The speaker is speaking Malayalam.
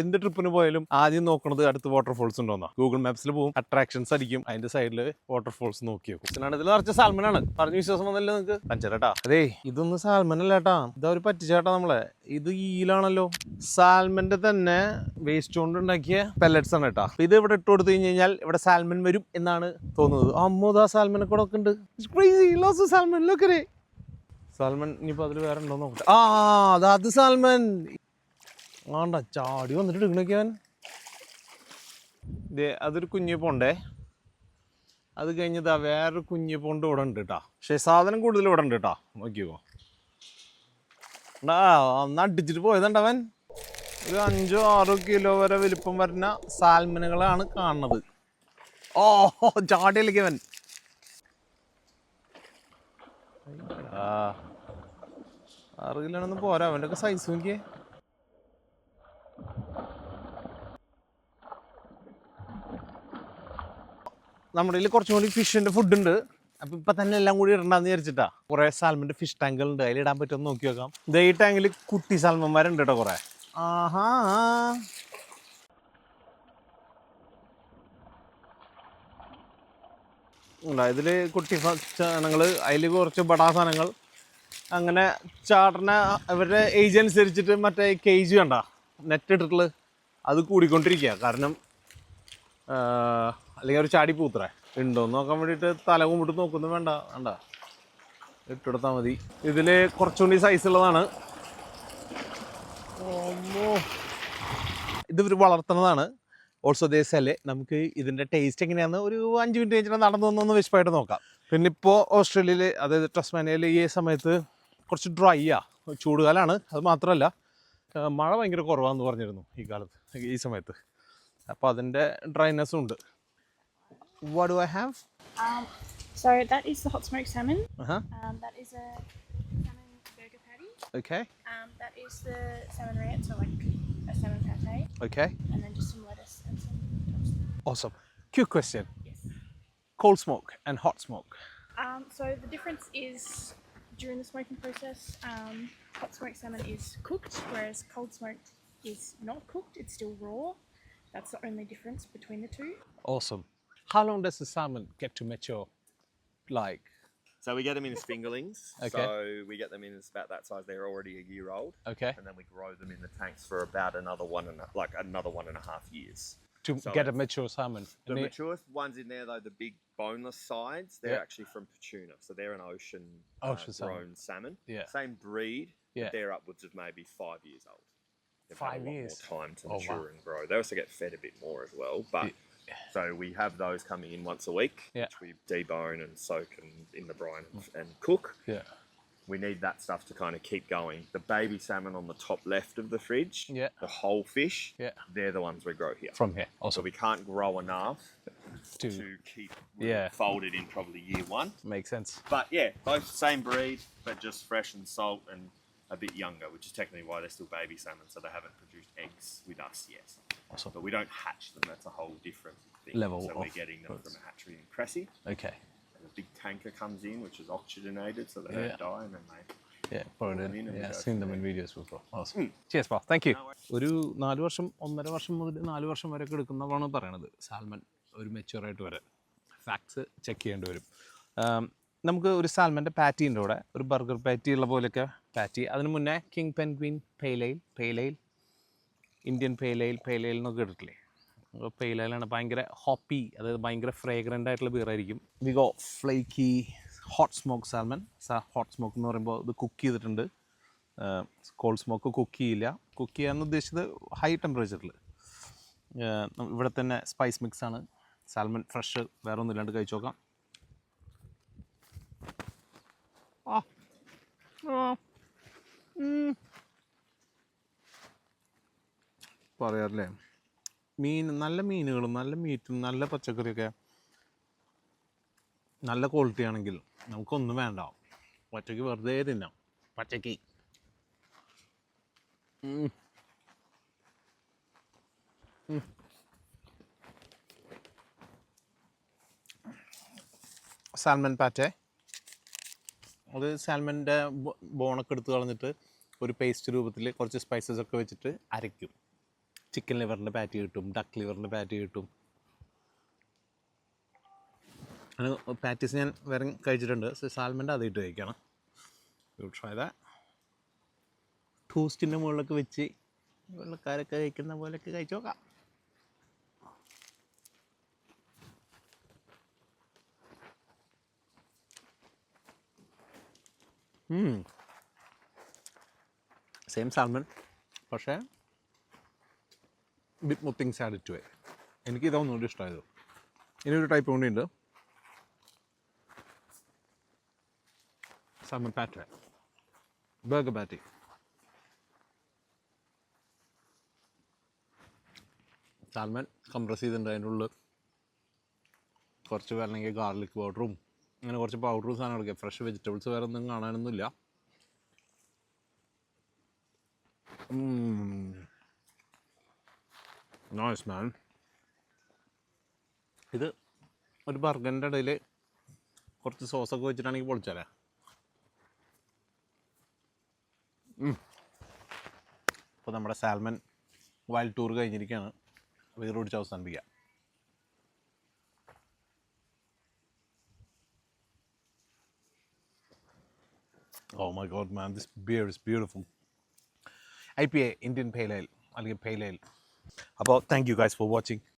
എന്ത് ട്രിപ്പിന് പോയാലും ആദ്യം നോക്കുന്നത് അടുത്ത് വാട്ടർഫോൾസ് ഉണ്ടോന്നാ. ഗൂഗിൾ മാപ്സിൽ പോകും അട്രാക്ഷൻസ് അടിക്കും അതിന്റെ സൈഡിൽ വാട്ടർഫോൾസ് നോക്കി ഇതിനാണ് ഇതിൽ നിറച്ച സാൽമനാണ്. പറഞ്ഞ വിശ്വാസം വന്നല്ലേ നിങ്ങൾക്ക് പഞ്ചരട്ടാ അതേ ഇതൊന്നും സാൽമൻ അല്ല ഏട്ടാ ഇതാ ഒരു പറ്റിച്ചേട്ടാ നമ്മളെ. ഇത് ഈലാണല്ലോ. സാൽമന്റെ തന്നെ വേസ്റ്റ് കൊണ്ട് ഉണ്ടാക്കിയ പെല്ലറ്റ്സ് ആണ് കേട്ടാ. ഇത് ഇവിടെ ഇട്ട് കൊടുത്തു കഴിഞ്ഞ് കഴിഞ്ഞാൽ ഇവിടെ സാൽമൻ വരും എന്നാണ് തോന്നുന്നത്. അമ്മോദാ സാൽമനെ കൂടെ ഒക്കെ ഉണ്ട്. സാൽമൻ ലോക്കരേ സാൽമൻ ഇനിയിപ്പോൾ അതിൽ വേറെ ഉണ്ടോ നോക്കട്ടെ ആ അത് സാൽമൻ. ആണ്ട ചാടി വന്നിട്ട് എടുക്കണൊക്കെ ദേ അതൊരു കുഞ്ഞു പോണ്ടേ? അത് കഴിഞ്ഞതാ വേറൊരു കുഞ്ഞു പോണ്ട് ഇവിടെ ഉണ്ട് കേട്ടാ പക്ഷേ സാധനം കൂടുതൽ ഇവിടെ ഉണ്ട് കേട്ടാ നോക്കിയോ അന്ന് അടിച്ചിട്ട് പോയതണ്ടവൻ ഒരു അഞ്ചോ ആറോ കിലോ വരെ വലിപ്പം വരുന്ന സാൽമനുകളാണ് കാണുന്നത്. ഓ ചാടിയിലേക്ക് അവൻ. ആ. ആറ് കിലോണൊന്നും പോരാ അവന്റെ ഒക്കെ സൈസ് നോക്കിയേ. നമ്മുടെ ഇതിൽ കുറച്ചും കൂടി ഫിഷിന്റെ ഫുഡ് ഉണ്ട്. അപ്പൊ ഇപ്പൊ തന്നെ എല്ലാം കൂടി ഇടണ്ടെന്ന് വിചാരിച്ചിട്ടാ. കുറെ സാൽമന്റെ ഫിഷ് ടാങ്കുകൾ ഉണ്ട് അതിൽ ഇടാൻ പറ്റുമെന്ന് നോക്കി നോക്കാം. ദേ ഈ ടാങ്കിൽ കുട്ടി സാൽമന്മാരുണ്ട് കേട്ടോ കുറെ. ആഹാ. ഇതിൽ കുട്ടി സാധനങ്ങൾ അതിൽ കുറച്ച് ബടാ സാധനങ്ങൾ. അങ്ങനെ ചാട്ടനെ അവരുടെ ഏജ് അനുസരിച്ചിട്ട് മറ്റേ കേജ് വേണ്ട നെറ്റ് ഇട്ടിട്ടുള്ള അത് കൂടിക്കൊണ്ടിരിക്കുക കാരണം അല്ലെങ്കിൽ ഒരു ചാടി പൂത്രേ. ഉണ്ടോന്ന് നോക്കാൻ വേണ്ടിയിട്ട് തല കുമ്പിട്ട് നോക്കുന്നു വേണ്ട വേണ്ട. ഇട്ടെടുത്താൽ മതി. ഇതിൽ കുറച്ചുകൂടി സൈസ് ഉള്ളതാണ്. ഇത് വളർത്തുന്നതാണ്. ഓൾസോ ദേ സെൽ നമുക്ക് ഇതിന്റെ ടേസ്റ്റ് എങ്ങനെയാണെന്ന് ഒരു അഞ്ച് മിനിറ്റ് കഴിഞ്ഞിട്ട് നടന്നു വന്നൊന്ന് വിശപ്പായിട്ട് നോക്കാം. പിന്നെ ഇപ്പോൾ ഓസ്ട്രേലിയയിൽ അതായത് ടസ്മാനിയയിൽ ഈ സമയത്ത് കുറച്ച് ഡ്രൈ ആ ചൂടുകാലമാണ് അത് മാത്രമല്ല മഴ ഭയങ്കര കുറവാന്ന് പറഞ്ഞിരുന്നു ഈ കാലത്ത് ഈ സമയത്ത്. അപ്പോൾ അതിന്റെ ഡ്രൈനെസ്സും ഉണ്ട്. What do I have? Um, so that is the hot smoked salmon. Uh huh. Um, that is a salmon burger patty. Okay. Um, that is the salmon rant, so like a salmon pate. Okay. And then just some lettuce and some. Awesome. Quick question. Yes. Cold smoke and hot smoke. Um, so the difference is during the smoking process, um, hot smoked salmon is cooked, whereas cold smoked is not cooked, it's still raw. That's the only difference between the two. Awesome how long does the salmon get to mature like So we get them in as fingerlings. Okay. So we get them in as about that size. They're already a year old, okay and then we grow them in the tanks for about another one and a, like another one and a half years. to So get a mature salmon The mature ones in there, though, the big boneless sides, they're Yeah. actually from Petuna. So they're an ocean, uh, Ocean salmon. grown salmon. Yeah. Same breed. but Yeah. They're upwards of maybe five years old. They've had Five years? more time to Oh, wow. mature and grow. They also get fed a bit more as well. But so we have those coming in once a week, Yeah. which we debone and soak and in the brine and, cook. yeah We need that stuff to kind of keep going. The baby salmon on the top left of the fridge, Yeah. the whole fish, Yeah. they're the ones we grow here. from here So also we can't grow enough to to keep Yeah. folded in probably year one. Makes sense But yeah, both same breed, but just fresh and salt and a bit younger, which is technically why they're still baby salmon, so they haven't produced eggs with us yet. awesome But we don't hatch them, that's a whole different thing. Level so we're getting them from a hatchery in Cressy. okay And a big tanker comes in, which is oxygenated, so they Yeah. don't die, and then they Yeah, probably. I in Yeah, I've seen them in videos before. Awesome. Cheers, pal. Thank you. ഒരു നാല് വർഷം ഒന്നര വർഷം മുതൽ നാല് വർഷം വരെ എടുക്കുന്നതാണ് പറയണത് സാൽമൺ ഒരു മെച്ചുവറായിട്ട് വരാൻ ഫാക്ട്സ് ചെക്ക് ചെയ്യേണ്ടി വരും ആം, നമുക്ക് ഒരു സാൽമന്റെ പാറ്റി കൂടെ ഒരു ബർഗർ പാറ്റി ഉള്ള പോലെയൊക്കെ പാറ്റി. അതിന് മുന്നേ കിങ് പെൻഗ്വിൻ പെയിലയിൽ പെയിലയിൽ ഇന്ത്യൻ പെയിലയിൽ പെയിലയിൽ എന്നൊക്കെ ഇട്ടിട്ടില്ലേ? പെയിലയിലാണ് ഭയങ്കര ഹോപ്പി അതായത് ഭയങ്കര ഫ്രേഗ്രന്റ് ആയിട്ടുള്ള ബിയറായിരിക്കും വിഗോ flaky hot smoke salmon hot smoke എന്ന് പറയുമ്പോൾ ഇത് കുക്ക് ചെയ്തിട്ടുണ്ട്. കോൾഡ് സ്മോക്ക് കുക്ക് ചെയ്യില്ല. കുക്ക് ചെയ്യാന്ന് ഉദ്ദേശിച്ചത് ഹൈ ടെമ്പറേച്ചറിൽ ഇവിടെ തന്നെ സ്പൈസ് മിക്സ് ആണ്. സാൽമൺ ഫ്രഷ് വേറെ ഒന്നും ഇല്ലാണ്ട് കഴിച്ചു നോക്കാം. ആ. പറയാറില്ലേ? മീൻ നല്ല മീനുകളും നല്ല മീറ്റും നല്ല പച്ചക്കറിയൊക്കെ നല്ല ക്വാളിറ്റി ആണെങ്കിൽ നമുക്കൊന്നും വേണ്ട. പച്ചക്ക് വെറുതെ തിന്നാം. പച്ചക്ക്. Salmon pate. അത് സാൽമന്റെ ബോണൊക്കെ എടുത്ത് കളഞ്ഞിട്ട് ഒരു പേസ്റ്റ് രൂപത്തിൽ കുറച്ച് സ്പൈസസ് ഒക്കെ വെച്ചിട്ട് അരയ്ക്കും. ചിക്കൻ ലിവറിന്റെ പാറ്റി കിട്ടും ഡക്ക് ലിവറിന്റെ പാറ്റി കിട്ടും. അങ്ങനെ പാറ്റീസ് ഞാൻ വേറെ കഴിച്ചിട്ടുണ്ട്. സാൽമന്റെ അതിട്ട് കഴിക്കണം. യു ട്രൈ ദാറ്റ് ടൂസ്റ്റിന്റെ മുകളിലൊക്കെ വെച്ച് വെള്ളക്കാരൊക്കെ കഴിക്കുന്ന പോലെയൊക്കെ കഴിച്ചു നോക്കാം. സെയിം സാൽമൺ പക്ഷേ bit more things add to എനിക്ക് ഇതാ ഒന്നുകൂടി ഇഷ്ടമായത് ഇനി ഒരു ടൈപ്പ് കൂടി ഉണ്ട്. സാൽമൺ പാറ്റ ബർഗർ പാറ്റി സാൽമൺ കംപ്രസ് ചെയ്തിട്ടുണ്ട് അതിന്റെ ഉള്ളിൽ. കുറച്ച് വേണമെങ്കിൽ ഗാർലിക് പൗഡറും അങ്ങനെ കുറച്ച് പൗഡറും സാധനങ്ങളൊക്കെ ഫ്രഷ് വെജിറ്റബിൾസ് വേറെ ഒന്നും കാണാനൊന്നുമില്ല. നൈസ് മാൻ ഇത് ഒരു ബർഗറിന്റെ ഇടയിൽ കുറച്ച് സോസൊക്കെ വെച്ചിട്ടാണെങ്കിൽ പൊളിച്ചാലേ? അപ്പോൾ നമ്മുടെ സാൽമൺ വൈൽഡ് ടൂർ കഴിഞ്ഞിരിക്കുകയാണ്. വീറോടിച്ച് അവസാനിപ്പിക്കാം. Oh my god, man, this beer is beautiful. I P A Indian പെയിലയിൽ അല്ലെങ്കിൽ പെയിലയിൽ അപ്പോൾ thank you guys for watching